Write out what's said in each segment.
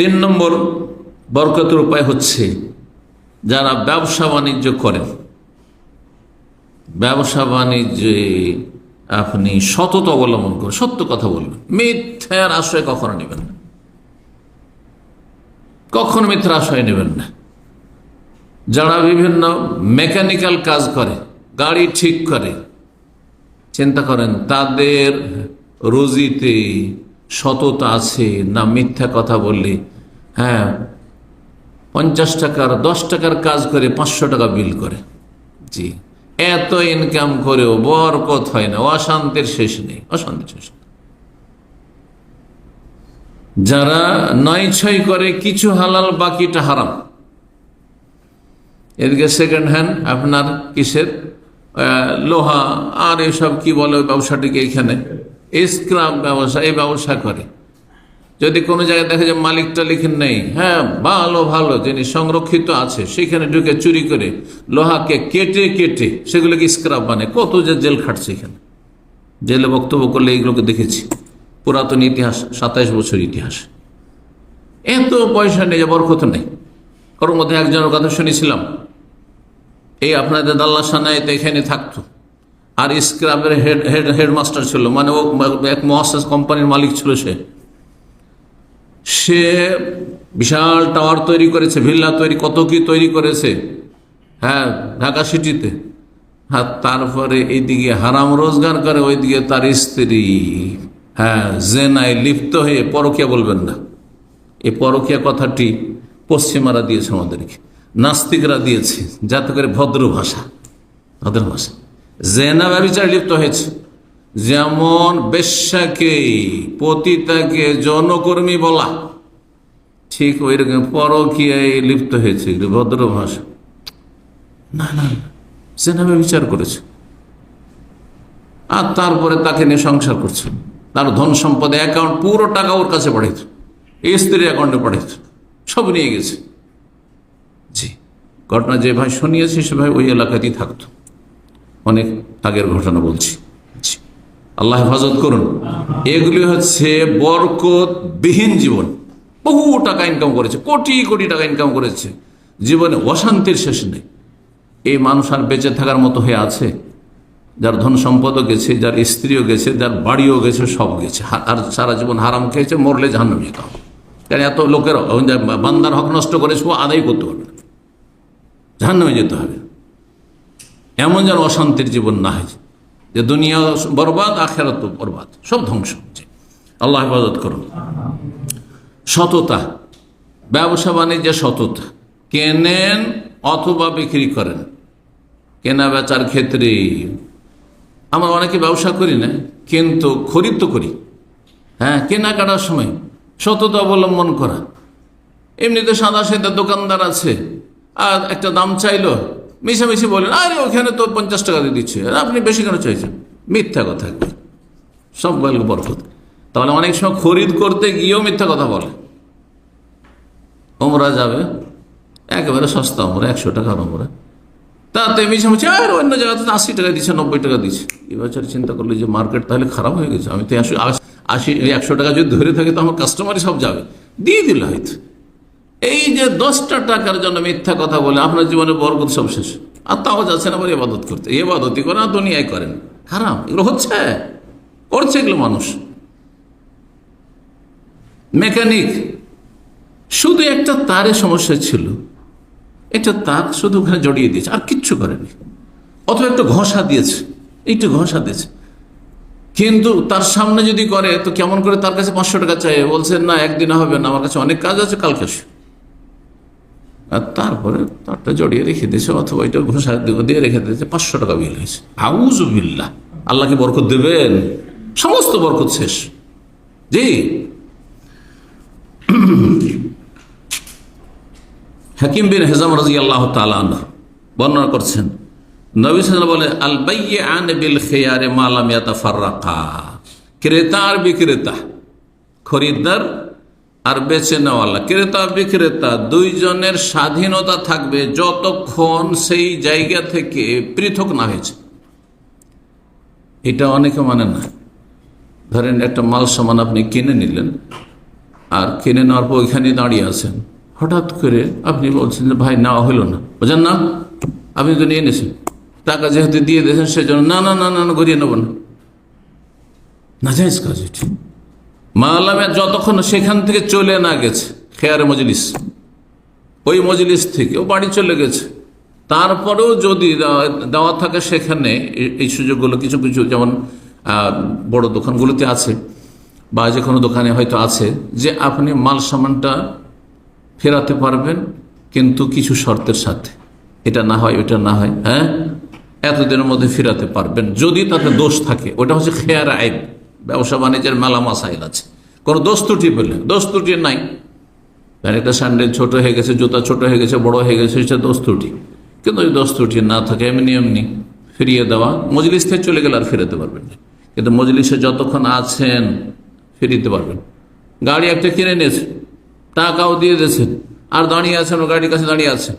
তিন নম্বর বরকতের উপায় হচ্ছে যারা ব্যবসা বাণিজ্য করেন। ব্যবসা বাণিজ্যে আপনি সতত অবলম্বন করেন সত্য কথা বলবেন। মিথ্যার আশ্রয় কখনো নেবেন না। কখনো মিথ্যার আশ্রয় নেবেন না। যারা বিভিন্ন মেকানিক্যাল কাজ করে, গাড়ি ঠিক করে, চিন্তা করেন তাদের রুজিতে সততা আছে না মিথ্যা কথা বললে? হ্যাঁ পঞ্চাশ টাকার, দশ টাকার কাজ করে পাঁচশো টাকা বিল করে। জি, এত ইনকাম করেও বরকত হয় না, অশান্তির শেষ নেই, অশান্তির শেষ। যারা নয় ছয় করে কিছু হালাল, বাকিটা হারাম। এদিকে সেকেন্ড হ্যান্ড আপনার কিসের? লোহা, আর এসব কি বলে ব্যবসাটিকে এখানে? স্ক্রাব ব্যবসা, এই ব্যবসা করে। যদি কোনো জায়গায় দেখা যায় মালিকটা লিখেন নেই হ্যাঁ ভালো ভালো জিনিস সংরক্ষিত আছে, সেখানে ঢুকে চুরি করে লোহাকে কেটে কেটে সেগুলোকে স্ক্রাব বানায়। কত যে জেল খাটছে এখানে। জেলে বক্তব্য করলে এইগুলোকে দেখেছি। পুরাতন ইতিহাস, সাতাইশ বছর ইতিহাস। এত পয়সা নেই বরকত নেই। ওর মধ্যে একজনের কথা শুনেছিলাম। এই আপনাদের দাল্লা সানায় এখানে থাকতো। আর স্ক্রাবের হেড হেড হেডমাস্টার ছিল। মানে ও এক মহাসাস কোম্পানির মালিক ছিল সে। সে বিশাল টাওয়ার তৈরি করেছে ভিল্লা তৈরি, কত কি তৈরি করেছে। হ্যাঁ ঢাকা সিটিতে হ্যাঁ তারপরে এইদিকে হারাম রোজগার করে, ওইদিকে তার স্ত্রী। হ্যাঁ জেনায় লিপ্ত হয়ে পরকিয়া বলবেন না। এই পরকিয়া কথাটি পশ্চিমারা দিয়েছে আমাদেরকে। নাস্তিকরা দিয়েছে। যাতে করে ভদ্র ভাষা ভদ্র ভাষা। জেনা ব্যবচার লিপ্ত হয়েছে। যেমন বেশ্যাকে, পতিতাকে জনকর্মী বলা, ঠিক ওই রকম পরকিয়ায় লিপ্ত হয়েছে ভদ্র ভাষা। না না জেনা ব্যবচার করেছে। আর তারপরে তাকে নিয়ে সংসার করছে। তার ধন সম্পদে অ্যাকাউন্ট পুরো টাকা ওর কাছে পাঠিয়েছে স্ত্রীর অ্যাকাউন্টে পাঠিয়েছে সব নিয়ে গেছে। জি, ঘটনা যে ভাই শুনিয়েছি, সে ভাই ওই এলাকাতেই থাকতো। অনেক আগের ঘটনা বলছি। আল্লাহ হেফাজত করুন। এগুলি হচ্ছে বরকত বিহীন জীবন। বহু টাকা ইনকাম করেছে, কোটি কোটি টাকা ইনকাম করেছে। জীবনে অশান্তির শেষ নেই। এই মানুষ আর বেঁচে থাকার মতো হয়ে আছে। যার ধন সম্পদও গেছে, যার স্ত্রীও গেছে, যার বাড়িও গেছে, সব গেছে। আর সারা জীবন হারাম খেয়েছে, মরলে জাহান্ন যেতে হবে। কারণ এত লোকের বান্দার হক নষ্ট করেছে ও আদায় করতে পারবে না। জাহান্নামে যেতে হবে। এমন যেন অশান্তির জীবন না হয় যে দুনিয়া বরবাদ, আখেরাত বরবাদ, সব ধ্বংস হচ্ছে। আল্লাহ হেফাজত করুন। সততা, ব্যবসা বাণিজ্যে সততা। কেনেন অথবা বিক্রি করেন। কেনা বেচার ক্ষেত্রে আমরা অনেকে ব্যবসা করি না, কিন্তু খরিদ তো করি। হ্যাঁ কেনাকাটার সময় সততা অবলম্বন করা। এমনিতে সাদা সেদা দোকানদার আছে, আর একটা দাম চাইলো মিশামিশি বলেন, আরে, ওখানে তো পঞ্চাশ টাকা দিয়ে দিচ্ছে। আপনি বেশি কেন চাইছেন? মিথ্যা কথা সব বলে বরকত। তাহলে অনেক সময় খরিদ করতে গিয়েও মিথ্যা কথা বলে। ওমরা যাবে, একেবারে সস্তা ওমরা, একশো টাকার ওমরা। তাতে মিশামিশি, আর, অন্য জায়গাতে আশি টাকা দিচ্ছে, নব্বই টাকা দিচ্ছে। এবছর চিন্তা করলে যে মার্কেট তাহলে খারাপ হয়ে গেছে। আমি তো একশো আশি, একশো টাকা যদি ধরে থাকি, তো আমার কাস্টমারই সব যাবে। দিয়ে দিল হয়তো। এই যে দশটা টাকার জন্য মিথ্যা কথা বলে আপনার জীবনে বরকত সব শেষ। আর তাও যাচ্ছেন আবার এবাদত করতে। এবাদতি করে আর দুনিয়ায় করেন। হারাম, এগুলো হচ্ছে। করছে এগুলো মানুষ। মেকানিক, শুধু একটা তারে সমস্যা ছিল। এটা তার শুধু ওখানে জড়িয়ে দিয়েছে, আর কিচ্ছু করেনি। অথবা একটা ঘষা দিয়েছে, একটু ঘষা দিয়েছে। কিন্তু তার সামনে যদি করে, তো কেমন করে তার কাছে পাঁচশো টাকা চাই বলছে, না, একদিনে হবে না, আমার কাছে অনেক কাজ আছে, কালকে আসো। তারপরে তারটা জড়িয়ে রেখে দিয়েছে, অথবা এটা ঘোষা দিয়ে রেখে দিয়েছে, পাঁচশো টাকা বিল হয়েছে। আউজুবিল্লা আল্লাহকে বরকত দেবেন। সমস্ত বরকত শেষ। জি। হাকিম বিন হেজাম রাজি আল্লাহ বর্ণনা করছেন, নবী বলে আন বিল খেয়ারে বিক্রেতা, খরিদ্দার আর বেচে নেওয়ালা ক্রেতা, বিক্রেতা, দুইজনের স্বাধীনতা থাকবে যতক্ষণ সেই জায়গা থেকে পৃথক না হয়েছে। এটা অনেকে মানে না। ধরেন একটা মাল সামান আপনি কিনে নিলেন, আর কিনে নেওয়ার পর ওইখানে দাঁড়িয়ে আছেন। হঠাৎ করে আপনি বলছেন যে, ভাই, নেওয়া হলো না। বোঝেন না, আপনি তো নিয়ে নিয়েছেন। টাকা যেহেতু দিয়ে দিয়েছেন, সেজন্য না না না না ঘুরিয়ে নেব না। না যাইজ কাজ মালামে যতক্ষণ সেখান থেকে চলে না গেছে, খেয়ারে মজলিস, ওই মজলিস থেকে, ও বাড়ি চলে গেছে। তারপরেও যদি দেওয়া- থাকে সেখানে এই সুযোগগুলো, কিছু কিছু যেমন বড় দোকানগুলোতে আছে, বা যে কোনো দোকানে হয়তো আছে, যে আপনি মাল সামানটা ফেরাতে পারবেন, কিন্তু কিছু শর্তের সাথে। এটা না হয় ওটা না হয় হ্যাঁ? এতদিনের মধ্যে ফেরাতে পারবেন, যদি তাতে দোষ থাকে, ওটা হচ্ছে খেয়ার আইব ব্যবসা বাণিজ্যের মেলা মাসাইল আছে। কোনো দোষ পেলে, দোষ নাই। একটা স্যান্ডেল ছোট হয়ে গেছে, জুতা ছোট হয়ে গেছে, বড় হয়ে গেছে, সেটা দোষ কিন্তু ওই দোষ ত্রুটি না থাকে, এমনি এমনি ফিরিয়ে দেওয়া, মজলিস থেকে চলে গেলে আর ফেরাতে পারবেন না। কিন্তু মজলিসে যতক্ষণ আছেন, ফিরিতে পারবেন গাড়ি একটা কিনে নিয়েছে, টাকাও দিয়ে দিয়েছেন আর দাঁড়িয়ে আছেন গাড়ির কাছে দাঁড়িয়ে আছে।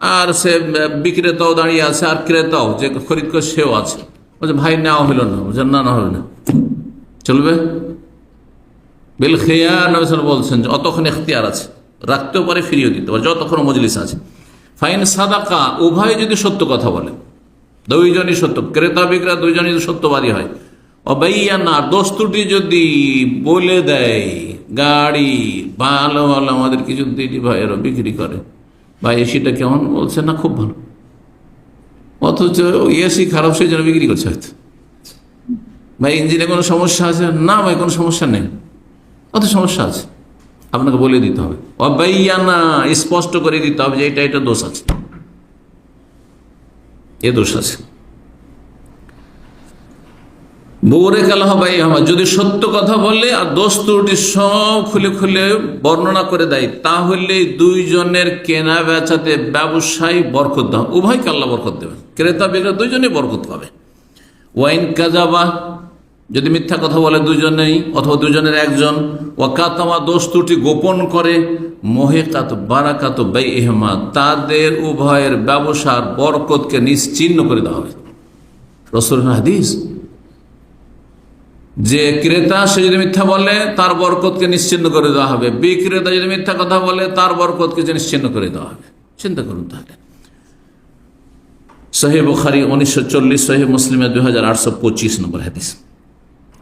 আর সে বিক্রেতাও দাঁড়িয়ে আছে, আর ক্রেতাও, যে খরিদ করে সেও আছে। বলছে, ভাই, নেওয়া হলো না। বলছে, না না হবে না। চলবে? বিল খেয়া নবীন বলছেন যে, অতক্ষণ এখতিয়ার আছে, রাখতেও পারে ফিরিয়ে দিতে পারে, যতক্ষণ মজলিস আছে। ফাইন সাদাকা, উভয় যদি সত্য কথা বলে, দুইজনই সত্য, ক্রেতা বিক্রেতা দুইজনই যদি সত্যবাদী হয়। অবাইয়া না দোস্তুটি যদি বলে দেয়, গাড়ি ভালো ভালো আমাদের কিছু দিদি ভাইয়েরও বিক্রি করে। ভাই, এসিটা কেমন? বলছে, না, খুব ভালো। অথচ এসি খারাপ, সেই জন্য বিক্রি করছে হয়তো। ভাই, ইঞ্জিনে কোনো সমস্যা আছে? না ভাই, কোনো সমস্যা নেই। কত সমস্যা আছে। আপনাকে বলে দিতে হবে। অবাইয়ানা স্পষ্ট করে দিতে হবে যে এটা এটা দোষ আছে। এ দোষ আছে। বৌরে কালাহ ভাই আমার। যদি সত্য কথা বলে আর দোষ ত্রুটি সব খুলে খুলে বর্ণনা করে দেয়, তাহলে দুইজনের কেনা বেচাতে ব্যবসায়ী বরকত দেওয়া উভয়কে আল্লাহ বরকত দেবেন। ক্রেতা বিক্রেতা দুইজনেই বরকত পাবে। ওয়াইন কাজাবা যদি মিথ্যা কথা বলে দুজনেই অথবা দুজনের একজন, ওয়াকাতামা দোষ ত্রুটি গোপন করে, মোহেকাত বারাকাত বাই এহমা তাদের উভয়ের ব্যবসার বরকতকে নিশ্চিন্ন করে দেওয়া হবে। রসুল হাদিস, যে ক্রেতা সে যদি মিথ্যা বলে, তার বরকতকে নিশ্চিন্ন করে দেওয়া হবে। বিক্রেতা যদি মিথ্যা কথা বলে, তার বরকতকে নিশ্চিন্ন করে দেওয়া হবে। চিন্তা করুন তাহলে। সহি বুখারি উনিশশো চল্লিশ সহি মুসলিমের দুই হাজার আটশো পঁচিশ নম্বর হাদিস।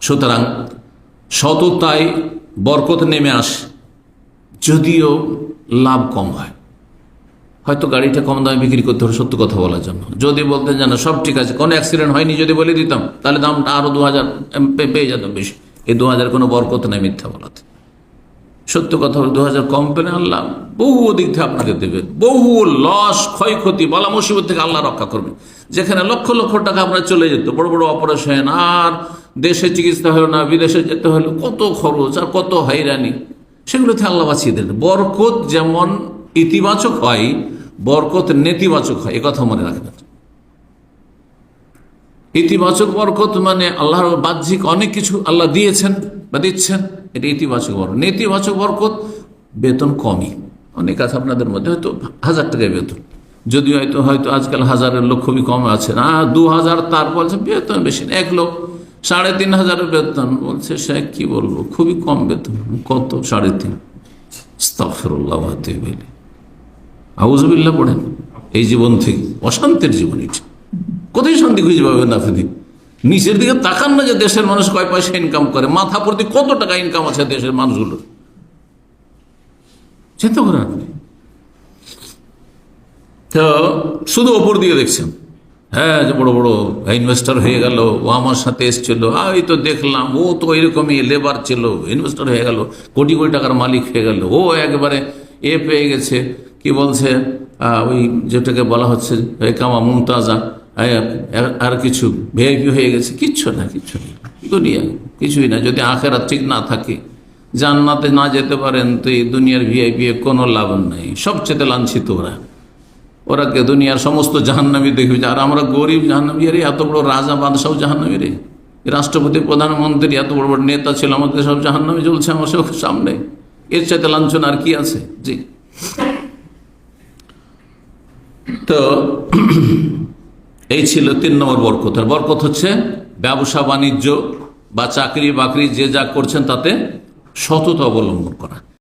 সুতরাং সততায় বরকত নেমে আসে, যদিও লাভ কম হয়। হয়তো গাড়িটা কম দামে বিক্রি করতে হবে সত্য কথা বলার জন্য। যদি বলতেন জানো সব ঠিক আছে, কোনো অ্যাক্সিডেন্ট হয়নি, যদি বলে দিতাম, তাহলে দামটা আরও দু হাজার পেয়ে যেতাম বেশি। এই দু হাজার কোনো বরকত নেই মিথ্যা বলাতে। সত্য কথা হলো, দু হাজার কম পেলে আল্লাহ বহু দিক থেকে আপনাকে দেবেন বহু লস, ক্ষয়ক্ষতি, বলা মুসিবত থেকে আল্লাহ রক্ষা করবেন যেখানে লক্ষ লক্ষ টাকা আপনার চলে যেত, বড় বড় অপারেশন আর দেশে চিকিৎসা হলো না, বিদেশে যেতে হলো, কত খরচ আর কত হয়রানি। সেগুলোতে আল্লাহ বাঁচিয়ে দেন। বরকত যেমন ইতিবাচক হয়, বরকত নেতিবাচক হয় কথা মনে রাখবেন। ইতিবাচক বরকত মানে আল্লাহর বাহ্যিক অনেক কিছু আল্লাহ দিয়েছেন বা দিচ্ছেন, এটা ইতিবাচক বরকত। নেতিবাচক বরকত বেতন কমই। অনেক আছে আপনাদের মধ্যে, হয়তো হাজার টাকায় বেতন। যদি হয়তো হয়তো আজকাল হাজারের লোক খুবই কম আছে। না, দু হাজার তার বলছে বেতন বেশি এক লোক সাড়ে তিন হাজারের বেতন। বলছে, সে কি বলব? খুবই কম বেতন। কত? সাড়ে তিন। পড়েন। এই জীবন থেকে অশান্তির জীবন এটি। কোথায় শান্তি খুঁজে পাবেন আপনি নিচের দিকে তাকান না যে দেশের মানুষ কয় পয়সা ইনকাম করে। মাথা প্রতি কত টাকা ইনকাম আছে দেশের মানুষগুলোর? চিন্তা করেন আপনি। তো শুধু ওপর দিকে দেখছেন। হ্যাঁ যে বড় বড় ইনভেস্টার হয়ে গেল, ও আমার সাথে এসছিল এই তো দেখলাম, ও তো এরকমই লেবার ছিল ইনভেস্টার হয়ে গেল, কোটি কোটি টাকার মালিক হয়ে গেল, ও একবারে এ পেয়ে গেছে, কি বলছে ওই যেটাকে বলা হচ্ছে কামা মুমতাজা আর- কিছু ভিআইপি হয়ে গেছে, কিচ্ছু না কিচ্ছু না, দুনিয়া, কিছুই না, যদি আখেরা ঠিক না থাকে, জান্নাতে না যেতে পারেন, তো এই দুনিয়ার ভিআইপি কোনো লাভ নাই, সবচেয়ে লাঞ্ছিত ওরা। ওরা কে দুনিয়ার সমস্ত জাহান্নামী দেখবে আর আমরা গরিব জাহান্নামী রে এত বড় রাজা বাদশাহ জাহান্নামী রে। রাষ্ট্রপতি, প্রধানমন্ত্রী, এত বড় বড় নেতা ছিল আমাদের সব জাহান্নামী চলছে আমার সব সামনে। এর চাইতে লাঞ্ছনা আর কি আছে? জি। তো, এই ছিল তিন নম্বর বরকত। আর বরকত হচ্ছে ব্যবসা, বাণিজ্য বা চাকরি, বাকরি, যে যা করছেন তাতে সততা অবলম্বন করা।